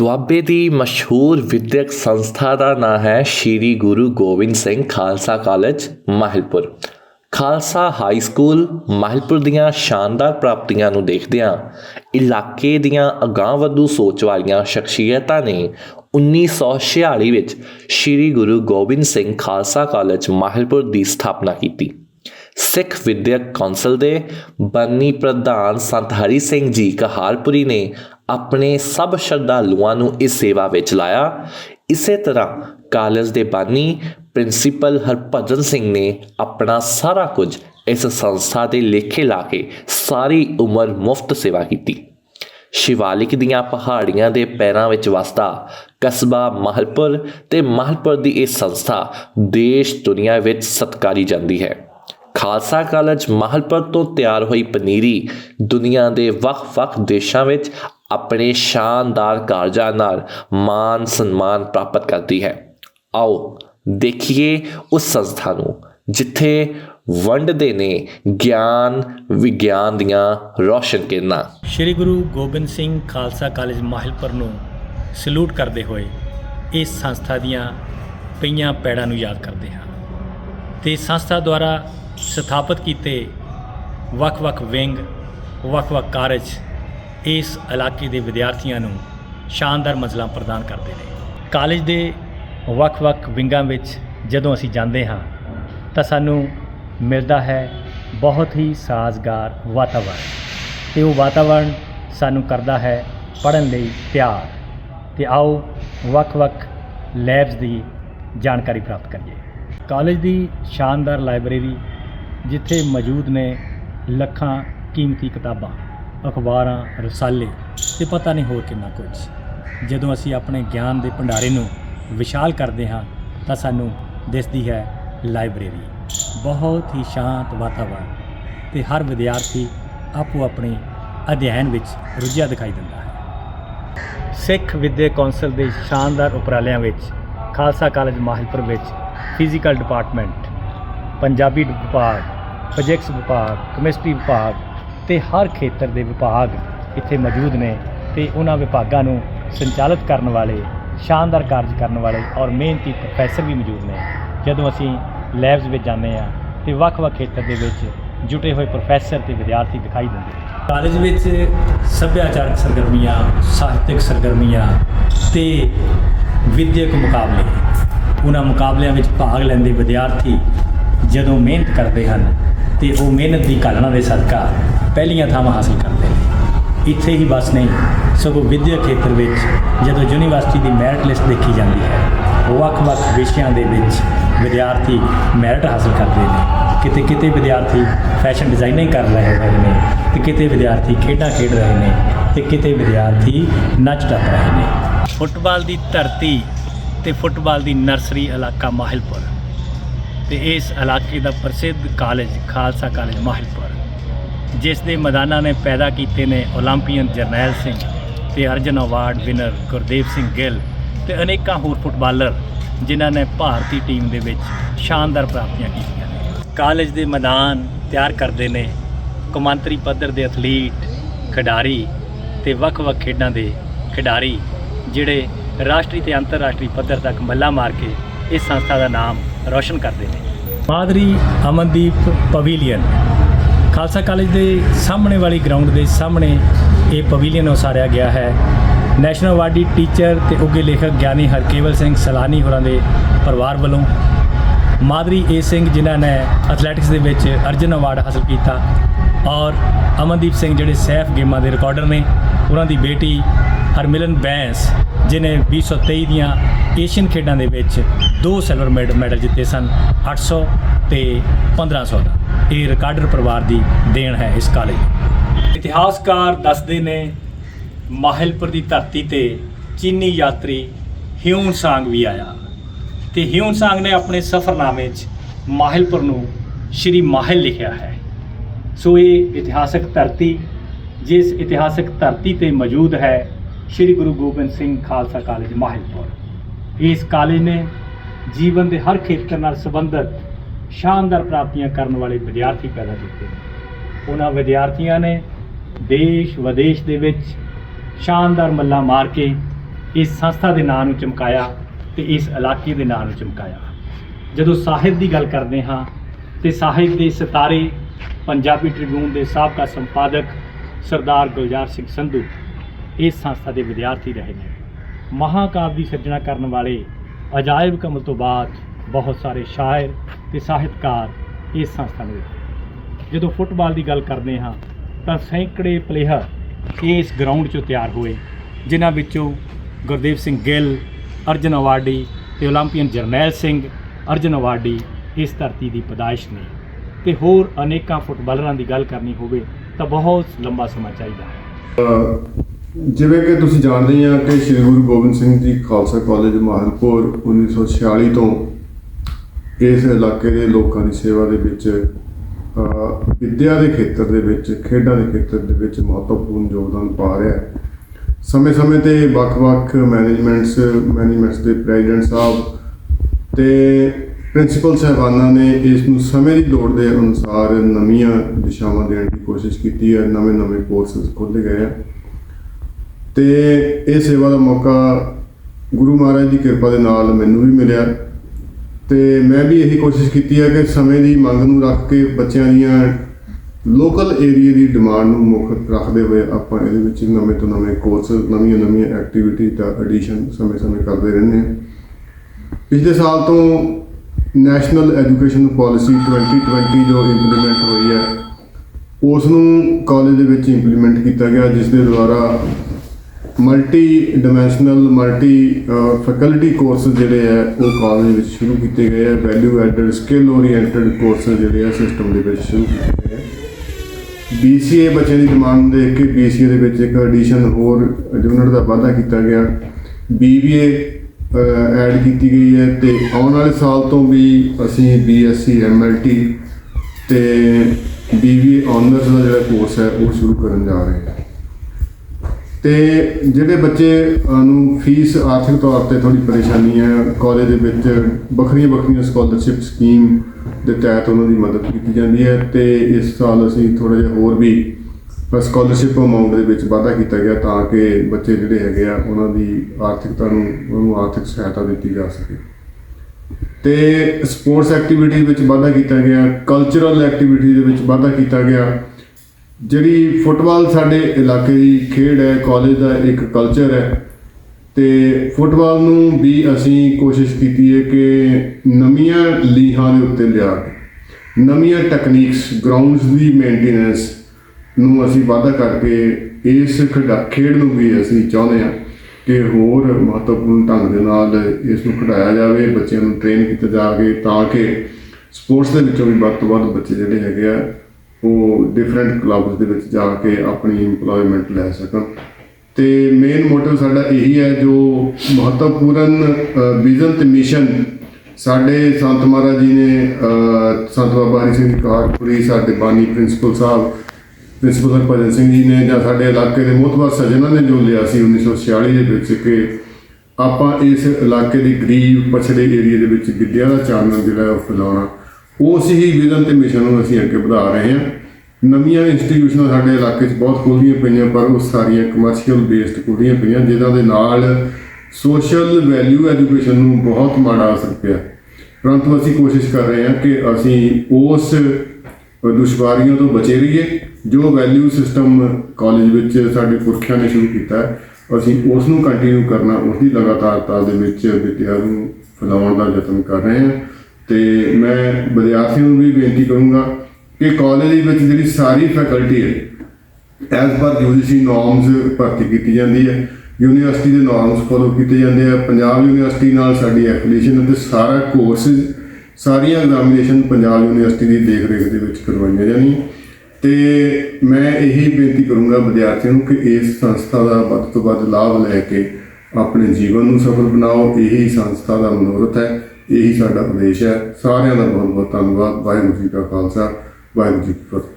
ਦੁਆਬੇ ਦੀ ਮਸ਼ਹੂਰ ਵਿਦਿਅਕ ਸੰਸਥਾ ਦਾ ਨਾਂ ਹੈ Shri Guru Gobind Singh Khalsa college, Mahilpur. Khalsa high school Mahilpur ਦੀਆਂ ਸ਼ਾਨਦਾਰ ਪ੍ਰਾਪਤੀਆਂ ਨੂੰ ਦੇਖਦਿਆਂ ਇਲਾਕੇ ਦੀਆਂ ਅਗਾਂਹਵਧੂ ਸੋਚ ਵਾਲੀਆਂ ਸ਼ਖਸੀਅਤਾਂ ਨੇ 1946 ਵਿੱਚ ਸ਼੍ਰੀ ਗੁਰੂ ਗੋਬਿੰਦ ਸਿੰਘ ਖਾਲਸਾ ਕਾਲਜ, ਮਾਹਿਲਪੁਰ ਦੀ ਸਥਾਪਨਾ ਕੀਤੀ। ਸਿੱਖ ਵਿਦਿਅਕ ਕੌਂਸਲ ਦੇ ਬੰਨੀ ਪ੍ਰਧਾਨ ਸੰਤ ਹਰੀ ਸਿੰਘ ਜੀ ਕਹਾਰਪੁਰੀ ਨੇ ਆਪਣੇ ਸਭ ਸ਼ਰਧਾਲੂਆਂ ਨੂੰ ਇਸ ਸੇਵਾ ਵਿੱਚ ਲਾਇਆ। ਇਸੇ ਤਰ੍ਹਾਂ ਕਾਲਜ ਦੇ ਬਾਨੀ ਪ੍ਰਿੰਸੀਪਲ ਹਰਭਜਨ ਸਿੰਘ ਨੇ ਆਪਣਾ ਸਾਰਾ ਕੁਝ ਇਸ ਸੰਸਥਾ ਦੇ ਲੇਖੇ ਲਾ ਕੇ ਸਾਰੀ ਉਮਰ ਮੁਫਤ ਸੇਵਾ ਕੀਤੀ। ਸ਼ਿਵਾਲਿਕ ਦੀਆਂ ਪਹਾੜੀਆਂ ਦੇ ਪੈਰਾਂ ਵਿੱਚ ਵਸਦਾ ਕਸਬਾ ਮਹਲਪੁਰ ਤੇ ਮਹਲਪੁਰ ਦੀ ਇਹ ਸੰਸਥਾ ਦੇਸ਼ ਦੁਨੀਆ ਵਿੱਚ ਸਤਕਾਰੀ ਜਾਂਦੀ ਹੈ। ਖਾਲਸਾ ਕਾਲਜ ਮਹਲਪੁਰ ਤੋਂ ਤਿਆਰ ਹੋਈ ਪਨੀਰੀ ਦੁਨੀਆ ਦੇ ਵੱਖ-ਵੱਖ ਦੇਸ਼ਾਂ ਵਿੱਚ ਆਪਣੇ ਸ਼ਾਨਦਾਰ ਕਾਰਜਾਂ ਨਾਲ ਮਾਨ ਸਨਮਾਨ ਪ੍ਰਾਪਤ ਕਰਦੀ ਹੈ। ਆਓ ਦੇਖੀਏ ਉਸ ਸੰਸਥਾ ਨੂੰ, ਜਿੱਥੇ ਵੰਡਦੇ ਨੇ ਗਿਆਨ, ਵਿਗਿਆਨ ਦੀਆਂ ਰੋਸ਼ਨ ਕਿਰਨਾਂ। ਸ਼੍ਰੀ ਗੁਰੂ ਗੋਬਿੰਦ ਸਿੰਘ ਖਾਲਸਾ ਕਾਲਜ ਮਾਹਿਲਪੁਰ ਨੂੰ ਸਲੂਟ ਕਰਦੇ ਹੋਏ ਇਸ ਸੰਸਥਾ ਦੀਆਂ ਪਈਆਂ ਪੈੜਾਂ ਨੂੰ ਯਾਦ ਕਰਦੇ ਹਾਂ ਤੇ ਸੰਸਥਾ ਦੁਆਰਾ ਸਥਾਪਿਤ ਕੀਤੇ ਵੱਖ-ਵੱਖ ਵਿੰਗ, ਵੱਖ-ਵੱਖ ਕਾਰਜ ਇਸ ਇਲਾਕੇ ਦੇ ਵਿਦਿਆਰਥੀਆਂ ਨੂੰ ਸ਼ਾਨਦਾਰ ਮੰਜ਼ਲਾਂ ਪ੍ਰਦਾਨ ਕਰਦੇ ਨੇ। ਕਾਲਜ ਦੇ ਵੱਖ-ਵੱਖ ਵਿੰਗਾਂ ਵਿੱਚ ਜਦੋਂ ਅਸੀਂ ਜਾਂਦੇ ਹਾਂ, ਤਾਂ ਸਾਨੂੰ ਮਿਲਦਾ ਹੈ ਬਹੁਤ ਹੀ ਸਾਜ਼ਗਾਰ ਵਾਤਾਵਰਣ ਤੇ ਉਹ ਵਾਤਾਵਰਣ ਸਾਨੂੰ ਕਰਦਾ ਹੈ ਪੜ੍ਹਨ ਲਈ ਤਿਆਰ। ਤੇ ਆਓ ਵੱਖ-ਵੱਖ ਲੈਬਸ ਦੀ ਜਾਣਕਾਰੀ ਪ੍ਰਾਪਤ ਕਰੀਏ। ਕਾਲਜ ਦੀ ਸ਼ਾਨਦਾਰ ਲਾਇਬ੍ਰੇਰੀ ਜਿੱਥੇ ਮੌਜੂਦ ਨੇ ਲੱਖਾਂ ਕੀਮਤੀ ਕਿਤਾਬਾਂ ਅਖਬਾਰਾਂ, ਰਸਾਲੇ ਤੇ ਪਤਾ ਨਹੀਂ ਹੋਰ ਕਿੰਨਾ ਕੁਝ ਜਦੋਂ ਅਸੀਂ ਆਪਣੇ ਗਿਆਨ ਦੇ ਭੰਡਾਰੇ ਨੂੰ ਵਿਸ਼ਾਲ ਕਰਦੇ ਹਾਂ, ਤਾਂ ਸਾਨੂੰ ਦਿਸਦੀ ਹੈ ਲਾਇਬ੍ਰੇਰੀ। ਬਹੁਤ ਹੀ ਸ਼ਾਂਤ ਵਾਤਾਵਰਣ ਤੇ ਹਰ ਵਿਦਿਆਰਥੀ ਆਪੋ ਆਪਣੇ ਅਧਿਐਨ ਵਿੱਚ ਰੁੱਝਿਆ ਦਿਖਾਈ ਦਿੰਦਾ ਹੈ। ਸਿੱਖ ਵਿਦਿਆ ਕੌਂਸਲ ਦੇ ਸ਼ਾਨਦਾਰ ਉਪਰਾਲਿਆਂ ਵਿੱਚ ਖਾਲਸਾ ਕਾਲਜ ਮਾਹਿਲਪੁਰ ਵਿੱਚ ਫਿਜ਼ੀਕਲ ਡਿਪਾਰਟਮੈਂਟ, ਪੰਜਾਬੀ ਵਿਭਾਗ, ਫਿਜ਼ਿਕਸ ਵਿਭਾਗ, ਕੈਮਿਸਟਰੀ ਵਿਭਾਗ ਤੇ ਹਰ ਖੇਤਰ ਦੇ ਵਿਭਾਗ ਇੱਥੇ ਮੌਜੂਦ ਨੇ ਤੇ ਉਹਨਾਂ ਵਿਭਾਗਾਂ ਨੂੰ ਸੰਚਾਲਿਤ ਕਰਨ ਵਾਲੇ, ਸ਼ਾਨਦਾਰ ਕਾਰਜ ਕਰਨ ਵਾਲੇ ਔਰ ਮਿਹਨਤੀ ਪ੍ਰੋਫੈਸਰ ਵੀ ਮੌਜੂਦ ਨੇ। ਜਦੋਂ ਅਸੀਂ ਲੈਬਸ ਵਿੱਚ ਜਾਂਦੇ ਆ ਤੇ ਵੱਖ-ਵੱਖ ਖੇਤਰ ਦੇ ਵਿੱਚ ਜੁਟੇ ਹੋਏ ਪ੍ਰੋਫੈਸਰ ਤੇ ਵਿਦਿਆਰਥੀ ਦਿਖਾਈ ਦਿੰਦੇ ਕਾਲਜ ਵਿੱਚ ਸੱਭਿਆਚਾਰਕ ਸਰਗਰਮੀਆਂ, ਸਾਹਿਤਿਕ ਸਰਗਰਮੀਆਂ ਤੇ ਵਿਦਿਅਕ ਮੁਕਾਬਲੇ। ਉਹਨਾਂ ਮੁਕਾਬਲਿਆਂ ਵਿੱਚ ਭਾਗ ਲੈਂਦੇ ਵਿਦਿਆਰਥੀ ਜਦੋਂ ਮਿਹਨਤ ਕਰਦੇ ਹਨ ਤੇ ਉਹ ਮਿਹਨਤ ਦੀ ਘਾਲਣਾ ਦੇ ਸਦਕਾ ਪਹਿਲੀਆਂ ਥਾਵਾਂ ਹਾਸਲ ਕਰਦੇ ਨੇ। ਇੱਥੇ ਹੀ ਬਸ ਨਹੀਂ, ਸਗੋਂ ਵਿਦਿਅਕ ਖੇਤਰ ਵਿੱਚ ਜਦੋਂ ਯੂਨੀਵਰਸਿਟੀ ਦੀ ਮੈਰਿਟ ਲਿਸਟ ਦੇਖੀ ਜਾਂਦੀ ਹੈ, ਵੱਖ-ਵੱਖ ਵਿਸ਼ਿਆਂ ਦੇ ਵਿੱਚ ਵਿਦਿਆਰਥੀ ਮੈਰਿਟ ਹਾਸਲ ਕਰਦੇ ਨੇ। ਕਿਤੇ ਕਿਤੇ ਵਿਦਿਆਰਥੀ ਫੈਸ਼ਨ ਡਿਜ਼ਾਈਨਿੰਗ ਕਰ ਰਹੇ ਹੋਏ ਨੇ ਤੇ ਕਿਤੇ ਵਿਦਿਆਰਥੀ ਖੇਡਾਂ ਖੇਡ ਰਹੇ ਨੇ ਤੇ ਕਿਤੇ ਵਿਦਿਆਰਥੀ ਨੱਚ ਟੱਪ ਰਹੇ ਨੇ। ਫੁੱਟਬਾਲ ਦੀ ਧਰਤੀ ਤੇ ਫੁੱਟਬਾਲ ਦੀ ਨਰਸਰੀ ਇਲਾਕਾ ਮਾਹਿਲਪੁਰ ਤੇ ਇਸ ਇਲਾਕੇ ਦਾ ਪ੍ਰਸਿੱਧ ਕਾਲਜ ਖਾਲਸਾ ਕਾਲਜ ਮਾਹਿਲਪੁਰ। ਜਿਸ ਦੇ ਮੈਦਾਨਾਂ ਨੇ ਪੈਦਾ ਕੀਤੇ ਨੇ 올림ਪੀਅਨ ਜਰਨੈਲ ਸਿੰਘ ਤੇ ਅਰਜਨ ਅਵਾਰਡ ਵਿਨਰ ਗੁਰਦੇਵ ਸਿੰਘ ਗਿੱਲ ਤੇ ਅਨੇਕਾਂ ਹੋਰ ਫੁੱਟਬਾਲਰ ਜਿਨ੍ਹਾਂ ਨੇ ਭਾਰਤੀ ਟੀਮ ਦੇ ਵਿੱਚ ਸ਼ਾਨਦਾਰ ਪ੍ਰਾਪਤੀਆਂ ਕੀਤੀਆਂ ਕਾਲਜ ਦੇ ਮੈਦਾਨ ਤਿਆਰ ਕਰਦੇ ਨੇ ਕੌਮਾਂਤਰੀ ਪੱਧਰ ਦੇ ਐਥਲੀਟ, ਖਿਡਾਰੀ ਤੇ ਵੱਖ-ਵੱਖ ਖੇਡਾਂ ਦੇ ਖਿਡਾਰੀ, ਜਿਹੜੇ ਰਾਸ਼ਟਰੀ ਤੇ ਅੰਤਰਰਾਸ਼ਟਰੀ ਪੱਧਰ ਤੱਕ ਮੱਲਾ ਮਾਰ ਕੇ ਇਸ ਸੰਸਥਾ ਦਾ ਨਾਮ ਰੌਸ਼ਨ ਕਰਦੇ ਨੇ। ਮਾਦਰੀ ਅਮਨਦੀਪ ਪਵੀਲੀਅਨ ਖਾਲਸਾ ਕਾਲਜ ਦੇ ਸਾਹਮਣੇ ਵਾਲੀ ਗਰਾਊਂਡ ਦੇ ਸਾਹਮਣੇ ਇਹ ਪਵੀਲੀਅਨ ਉਸਾਰਿਆ ਗਿਆ ਹੈ। ਨੈਸ਼ਨਲ ਅਵਾਰਡੀ ਟੀਚਰ ਤੇ ਉੱਗੇ ਲੇਖਕ ਗਿਆਨੀ ਹਰਕੇਵਲ ਸਿੰਘ ਸਲਾਨੀ ਹੋਰਾਂ ਦੇ ਪਰਿਵਾਰ ਵੱਲੋਂ ਮਾਦਰੀ ਏ ਸਿੰਘ ਜਿਨ੍ਹਾਂ ਨੇ ਐਥਲੈਟਿਕਸ ਦੇ ਵਿੱਚ ਅਰਜਨ ਅਵਾਰਡ ਹਾਸਲ ਕੀਤਾ ਔਰ ਅਮਨਦੀਪ ਸਿੰਘ ਜਿਹੜੇ ਸੈਫ ਗੇਮਾਂ ਦੇ ਰਿਕਾਰਡਰ ਨੇ, ਉਹਨਾਂ ਦੀ ਬੇਟੀ ਹਰਮਿਲਨ ਬੈਂਸ ਜਿਨੇ 2023 ਦੀਆਂ ਏਸ਼ੀਅਨ ਖੇਡਾਂ ਦੇ ਵਿੱਚ ਦੋ ਸਿਲਵਰ ਮੈਡਲ ਜਿੱਤੇ ਸਨ 800 ਤੇ 1500 ਦਾ। ਇਹ ਰਿਕਾਰਡਰ ਪਰਿਵਾਰ ਦੀ ਦੇਣ ਹੈ ਇਸ ਕਾਲਜ ਇਤਿਹਾਸਕਾਰ ਦੱਸਦੇ ਨੇ, ਮਾਹਿਲਪੁਰ ਦੀ ਧਰਤੀ ਤੇ ਚੀਨੀ ਯਾਤਰੀ ਹਿਊਨ ਸਾਂਗ ਵੀ ਆਇਆ। ਤੇ ਹਿਊਨ ਸਾਂਗ ਨੇ ਆਪਣੇ ਸਫ਼ਰਨਾਮੇ 'ਚ ਮਾਹਿਲਪੁਰ ਨੂੰ ਸ਼੍ਰੀ ਮਾਹਿਲ ਲਿਖਿਆ ਹੈ। ਸੋ ਇਹ ਇਤਿਹਾਸਕ ਧਰਤੀ, ਜਿਸ ਇਤਿਹਾਸਕ ਧਰਤੀ ਤੇ ਮੌਜੂਦ ਹੈ, ਸ਼੍ਰੀ ਗੁਰੂ ਗੋਬਿੰਦ ਸਿੰਘ ਖਾਲਸਾ ਕਾਲਜ ਮਾਹਿਲਪੁਰ। ਇਸ ਕਾਲਜ ਨੇ ਜੀਵਨ ਦੇ ਹਰ ਖੇਤਰ ਨਾਲ ਸੰਬੰਧਿਤ ਸ਼ਾਨਦਾਰ ਪ੍ਰਾਪਤੀਆਂ ਕਰਨ ਵਾਲੇ ਵਿਦਿਆਰਥੀ ਪੈਦਾ ਕੀਤੇ। ਉਹਨਾਂ ਵਿਦਿਆਰਥੀਆਂ ਨੇ ਦੇਸ਼ ਵਿਦੇਸ਼ ਦੇ ਵਿੱਚ ਸ਼ਾਨਦਾਰ ਮੱਲਾ ਮਾਰ ਕੇ ਇਸ ਸੰਸਥਾ ਦੇ ਨਾਂ ਨੂੰ ਚਮਕਾਇਆ ਤੇ ਇਸ ਇਲਾਕੇ ਦੇ ਨਾਂ ਨੂੰ ਚਮਕਾਇਆ। ਜਦੋਂ ਸਾਹਿਤ ਦੀ ਗੱਲ ਕਰਦੇ ਹਾਂ, ਤੇ ਸਾਹਿਤ ਦੇ ਸਿਤਾਰੇ ਪੰਜਾਬੀ ਟ੍ਰਿਬਿਊਨ ਦੇ ਸਾਬਕਾ ਸੰਪਾਦਕ ਸਰਦਾਰ ਗੁਲਜ਼ਾਰ ਸਿੰਘ ਸੰਧੂ ਇਸ ਸੰਸਥਾ ਦੇ ਵਿਦਿਆਰਥੀ ਰਹੇ ਨੇ। ਮਹਾਕਾਵ ਦੀ ਸਿਰਜਣਾ ਕਰਨ ਵਾਲੇ ਅਜਾਇਬ ਕਮਲ ਤੋਂ ਬਾਅਦ ਬਹੁਤ ਸਾਰੇ ਸ਼ਾਇਰ ਤੇ ਸਾਹਿਤਕਾਰ ਇਸ ਸੰਸਥਾ ਨੇ ਜਦੋਂ ਫੁੱਟਬਾਲ ਦੀ ਗੱਲ ਕਰਦੇ ਹਾਂ, ਤਾਂ ਸੈਂਕੜੇ ਪਲੇਅਰ ਇਸ ਗਰਾਊਂਡ 'ਚੋਂ ਤਿਆਰ ਹੋਏ, ਜਿਨ੍ਹਾਂ ਵਿੱਚੋਂ ਗੁਰਦੇਵ ਸਿੰਘ ਗਿੱਲ, ਅਰਜਨ ਅਵਾਰਡੀ ਤੇ 올림픽ੀਅਨ ਜਰਨੈਲ ਸਿੰਘ, ਅਰਜਨ ਅਵਾਰਡੀ ਇਸ ਧਰਤੀ ਦੀ ਪਦਾਇਸ਼ ਨੇ। ਤੇ ਹੋਰ ਅਨੇਕਾਂ ਫੁੱਟਬਾਲਰਾਂ ਦੀ ਗੱਲ ਕਰਨੀ ਹੋਵੇ, ਤਾਂ ਬਹੁਤ ਲੰਬਾ ਸਮਾਂ ਚਾਹੀਦਾ ਹੈ। ਜਿਵੇਂ ਕਿ ਤੁਸੀਂ ਜਾਣਦੇ ਆ ਕਿ ਸ਼੍ਰੀ ਗੁਰੂ ਗੋਬਿੰਦ ਸਿੰਘ ਜੀ ਖਾਲਸਾ ਕਾਲਜ ਮਹਾਨਪੁਰ 1946 ਤੋਂ ਇਸ ਇਲਾਕੇ ਦੇ ਲੋਕਾਂ ਦੀ ਸੇਵਾ ਦੇ ਵਿੱਚ ਵਿੱਦਿਆ ਦੇ ਖੇਤਰ ਦੇ ਵਿੱਚ, ਖੇਡਾਂ ਦੇ ਖੇਤਰ ਦੇ ਵਿੱਚ ਮਹੱਤਵਪੂਰਨ ਯੋਗਦਾਨ ਪਾ ਰਿਹਾ ਹੈ। ਸਮੇਂ-ਸਮੇਂ ਤੇ ਵੱਖ-ਵੱਖ ਮੈਨੇਜਮੈਂਟਸ ਮੈਨੇਜਮੈਂਟਸ ਦੇ ਪ੍ਰੈਜ਼ੀਡੈਂਟ ਸਾਹਿਬ ਤੇ ਪ੍ਰਿੰਸੀਪਲ ਸਾਹਿਬਾਨਾਂ ਨੇ ਇਸ ਨੂੰ ਸਮੇਂ ਦੀ ਲੋੜ ਦੇ ਅਨੁਸਾਰ ਨਵੀਆਂ ਦਿਸ਼ਾਵਾਂ ਦੇਣ ਦੀ ਕੋਸ਼ਿਸ਼ ਕੀਤੀ ਹੈ, ਨਵੇਂ-ਨਵੇਂ ਕੋਰਸਸ ਖੋਲ੍ਹੇ ਗਏ ਆ ਤੇ ਇਹ ਸੇਵਾ ਦਾ ਮੌਕਾ ਗੁਰੂ ਮਹਾਰਾਜ ਦੀ ਕਿਰਪਾ ਦੇ ਨਾਲ ਮੈਨੂੰ ਵੀ ਮਿਲਿਆ। ਤੇ ਮੈਂ ਵੀ ਇਹੀ ਕੋਸ਼ਿਸ਼ ਕੀਤੀ ਹੈ ਕਿ ਸਮੇਂ ਦੀ ਮੰਗ ਨੂੰ ਰੱਖ ਕੇ ਬੱਚਿਆਂ ਦੀਆਂ ਲੋਕਲ ਏਰੀਆ ਦੀ ਡਿਮਾਂਡ ਨੂੰ ਮੁੱਖ ਰੱਖਦੇ ਹੋਏ ਆਪਾਂ ਇਹਦੇ ਵਿੱਚ ਨਵੇਂ ਤੋਂ ਨਵੇਂ ਕੋਰਸ ਨਵੀਆਂ ਨਵੀਆਂ ਐਕਟੀਵਿਟੀ ਦਾ ਐਡੀਸ਼ਨ ਸਮੇਂ-ਸਮੇਂ ਕਰਦੇ ਰਹਿੰਦੇ ਹਾਂ। ਪਿਛਲੇ ਸਾਲ ਤੋਂ ਨੈਸ਼ਨਲ ਐਜੂਕੇਸ਼ਨ ਪਾਲਿਸੀ 2020 ਜੋ ਇੰਪਲੀਮੈਂਟ ਹੋਈ ਹੈ, ਉਸ ਨੂੰ ਕਾਲਜ ਦੇ ਵਿੱਚ ਇੰਪਲੀਮੈਂਟ ਕੀਤਾ ਗਿਆ, ਜਿਸ ਦੇ ਦੁਆਰਾ multi dimensional multi faculty course ਜਿਹੜੇ ਆ, ਉਹ ਕਾਲਜ ਵਿੱਚ ਸ਼ੁਰੂ ਕੀਤੇ ਗਏ ਆ। Value added skill oriented course ਜਿਹੜੇ ਆ ਸਿਸਟਮ ਦੇ ਵਿੱਚ ਸ਼ੁਰੂ ਕੀਤੇ ਗਏ ਆ। BCA ਬੱਚਿਆਂ ਦੀ ਡਿਮਾਂਡ ਦੇਖ ਕੇ BCA ਦੇ ਵਿੱਚ ਇੱਕ ਐਡੀਸ਼ਨ ਹੋਰ ਯੂਨਿਟ ਦਾ ਵਾਧਾ ਕੀਤਾ ਗਿਆ। BBA ਐਡ ਕੀਤੀ ਗਈ ਹੈ ਤੇ ਆਉਣ ਵਾਲੇ ਸਾਲ ਤੋਂ ਵੀ ਅਸੀਂ BSc MLT ਤੇ BBA ਆਨਰਸ ਦਾ ਜਿਹੜਾ ਕੋਰਸ ਹੈ, ਉਹ ਸ਼ੁਰੂ ਕਰਨ ਜਾ ਰਹੇ ਹਾਂ। ਤੇ ਜਿਹੜੇ ਬੱਚੇ ਨੂੰ ਫੀਸ ਆਰਥਿਕ ਤੌਰ ਤੇ ਥੋੜੀ ਪਰੇਸ਼ਾਨੀ ਹੈ ਕਾਲਜ ਦੇ ਵਿੱਚ ਵੱਖਰੀਆਂ ਵੱਖਰੀਆਂ ਸਕਾਲਰਸ਼ਿਪ ਸਕੀਮ ਦੇ ਤਹਿਤ ਉਹਨਾਂ ਦੀ ਮਦਦ ਕੀਤੀ ਜਾਂਦੀ ਹੈ ਤੇ ਇਸ ਸਾਲ ਅਸੀਂ ਥੋੜਾ ਜਿਹਾ ਹੋਰ ਵੀ ਸਕਾਲਰਸ਼ਿਪ ਅਮਾਉਂਟ ਦੇ ਵਿੱਚ ਵਾਧਾ ਕੀਤਾ ਗਿਆ ਤਾਂ ਕਿ ਬੱਚੇ ਜਿਹੜੇ ਹੈਗੇ ਆ, ਉਹਨਾਂ ਦੀ ਆਰਥਿਕਤਾ ਨੂੰ, ਉਹਨੂੰ ਆਰਥਿਕ ਸਹਾਇਤਾ ਦਿੱਤੀ ਜਾ ਸਕੇ। ਤੇ ਸਪੋਰਟਸ ਐਕਟੀਵਿਟੀ ਵਿੱਚ ਵਾਧਾ ਕੀਤਾ ਗਿਆ ਕਲਚਰਲ ਐਕਟੀਵਿਟੀ ਦੇ ਵਿੱਚ ਵਾਧਾ ਕੀਤਾ ਗਿਆ ਜਿਹੜੀ ਫੁੱਟਬਾਲ ਸਾਡੇ ਇਲਾਕੇ ਦੀ ਖੇਡ ਹੈ ਕਾਲਜ ਦਾ ਇੱਕ ਕਲਚਰ ਹੈ ਤੇ ਫੁੱਟਬਾਲ ਨੂੰ ਵੀ ਅਸੀਂ ਕੋਸ਼ਿਸ਼ ਕੀਤੀ ਹੈ ਕਿ ਨਵੀਆਂ ਲੀਹਾਂ ਦੇ ਉੱਤੇ ਲਿਆ ਕੇ, ਨਵੀਆਂ ਟੈਕਨੀਕਸ ਗਰਾਊਂਡਸ ਦੀ ਮੇਨਟੇਨੈਂਸ ਨੂੰ ਅਸੀਂ ਵਾਧਾ ਕਰਕੇ ਇਸ ਖੇਡਾ, ਖੇਡ ਨੂੰ ਵੀ ਅਸੀਂ ਚਾਹੁੰਦੇ ਹਾਂ ਕਿ ਹੋਰ ਮਹੱਤਵਪੂਰਨ ਢੰਗ ਦੇ ਨਾਲ ਇਸ ਨੂੰ ਖਿਡਾਇਆ ਜਾਵੇ, ਬੱਚਿਆਂ ਨੂੰ ਟ੍ਰੇਨ ਕੀਤਾ ਜਾਵੇ ਤਾਂ ਕਿ ਸਪੋਰਟਸ ਦੇ ਵਿੱਚੋਂ ਵੀ ਵੱਧ ਤੋਂ ਵੱਧ ਬੱਚੇ ਜਿਹੜੇ ਹੈਗੇ ਆ ਉਹ ਡਿਫਰੈਂਟ ਕਲੱਬਸ ਦੇ ਵਿੱਚ ਜਾ ਕੇ ਆਪਣੀ EMPLOYMENT ਲੈ ਸਕਣ। ਤੇ ਮੇਨ ਮੋਟਿਵ ਸਾਡਾ ਇਹੀ ਹੈ ਜੋ ਮਹੱਤਵਪੂਰਨ ਵਿਜ਼ਨ ਤੇ ਮਿਸ਼ਨ ਸਾਡੇ ਸੰਤ ਮਹਾਰਾਜ ਜੀ ਨੇ ਸੰਤ ਬਾਬਾ ਹਰੀ ਸਿੰਘ ਕਾਰਪੁਰੀ, ਸਾਡੇ ਬਾਨੀ ਪ੍ਰਿੰਸੀਪਲ ਸਾਹਿਬ, ਪ੍ਰਿੰਸੀਪਲ ਹਰਭਜਨ ਸਿੰਘ ਜੀ ਨੇ ਜਾਂ ਸਾਡੇ ਇਲਾਕੇ ਦੇ ਮੋਹਤਬਰ ਸੱਜਣਾਂ ਨੇ ਜੋ ਲਿਆ ਸੀ 1946 ਦੇ ਵਿੱਚ ਕਿ ਆਪਾਂ ਇਸ ਇਲਾਕੇ ਦੇ ਗਰੀਬ, ਪਛੜੇ ਏਰੀਆ ਦੇ ਵਿੱਚ ਵਿੱਦਿਆ ਦਾ ਚਾਨਣ ਜਿਹੜਾ ਉਹ ਫੈਲਾਉਣਾ। ਉਸ ਹੀ ਵਿਜ਼ਨ ਤੇ ਮਿਸ਼ਨ ਨੂੰ ਅਸੀਂ ਅੱਗੇ ਵਧਾ ਰਹੇ ਹਾਂ। ਨਵੀਆਂ ਇੰਸਟੀਟਿਊਸ਼ਨਾਂ ਸਾਡੇ ਇਲਾਕੇ 'ਚ ਬਹੁਤ ਖੁੱਲ੍ਹੀਆਂ ਪਈਆਂ, ਪਰ ਉਹ ਸਾਰੀਆਂ ਕਮਰਸ਼ੀਅਲ ਬੇਸਡ ਖੁੱਲ੍ਹੀਆਂ ਪਈਆਂ, ਜਿਹਨਾਂ ਦੇ ਨਾਲ ਸੋਸ਼ਲ ਵੈਲਿਊ ਐਜੂਕੇਸ਼ਨ ਨੂੰ ਬਹੁਤ ਮਾੜਾ ਅਸਰ ਪਿਆ। ਪਰੰਤੂ ਅਸੀਂ ਕੋਸ਼ਿਸ਼ ਕਰ ਰਹੇ ਹਾਂ ਕਿ ਅਸੀਂ ਉਸ ਦੁਸ਼ਵਾਰੀਆਂ ਤੋਂ ਬਚੇ ਰਹੀਏ, ਜੋ ਵੈਲਿਊ ਸਿਸਟਮ ਕਾਲਜ ਵਿੱਚ ਸਾਡੇ ਪੁਰਖਿਆਂ ਨੇ ਸ਼ੁਰੂ ਕੀਤਾ ਅਸੀਂ ਉਸ ਨੂੰ ਕੰਟੀਨਿਊ ਕਰਨਾ ਉਸ ਦੀ ਲਗਾਤਾਰਤਾ ਦੇ ਵਿੱਚ ਵਿਦਿਆ ਨੂੰ ਫੈਲਾਉਣ ਦਾ ਯਤਨ ਕਰ ਰਹੇ ਹਾਂ। ਤੇ ਮੈਂ ਵਿਦਿਆਰਥੀਆਂ ਨੂੰ ਵੀ ਬੇਨਤੀ ਕਰੂੰਗਾ ਕਿ ਕਾਲਜ ਵਿੱਚ ਜਿਹੜੀ ਸਾਰੀ ਫੈਕਲਟੀ ਹੈ ਐਜ਼ ਪਰ ਯੂਜੀਸੀ ਨਾਰਮਸ ਭਰਤੀ ਕੀਤੀ ਜਾਂਦੀ ਹੈ। ਯੂਨੀਵਰਸਿਟੀ ਦੇ ਨਾਰਮਸ ਫੋਲੋ ਕੀਤੇ ਜਾਂਦੇ ਆ। ਪੰਜਾਬ ਯੂਨੀਵਰਸਿਟੀ ਨਾਲ ਸਾਡੀ ਐਫੀਲੀਏਸ਼ਨ ਅਤੇ ਸਾਰਾ ਕੋਰਸਿਸ ਸਾਰੀਆਂ ਐਗਜ਼ਾਮੀਨੇਸ਼ਨ ਪੰਜਾਬ ਯੂਨੀਵਰਸਿਟੀ ਦੀ ਦੇਖ ਰੇਖ ਦੇ ਵਿੱਚ ਕਰਵਾਈਆਂ ਜਾਣੀਆਂ ਤੇ ਮੈਂ ਇਹੀ ਬੇਨਤੀ ਕਰੂੰਗਾ ਵਿਦਿਆਰਥੀਆਂ ਨੂੰ ਕਿ ਇਸ ਸੰਸਥਾ ਦਾ ਵੱਧ ਤੋਂ ਵੱਧ ਲਾਭ ਲੈ ਕੇ ਆਪਣੇ ਜੀਵਨ ਨੂੰ ਸਫਲ ਬਣਾਓ। ਇਹੀ ਸੰਸਥਾ ਦਾ ਮਨੋਰਥ ਹੈ। ਇਹੀ ਸਾਡਾ ਉਦੇਸ਼ ਹੈ। ਸਾਰਿਆਂ ਦਾ ਬਹੁਤ ਬਹੁਤ ਧੰਨਵਾਦ। ਵਾਹਿਗੁਰੂ ਜੀ ਕਾ ਖਾਲਸਾ। ਵਾਹਿਗੁਰੂ ਜੀ ਕੀ ਫਤਿਹ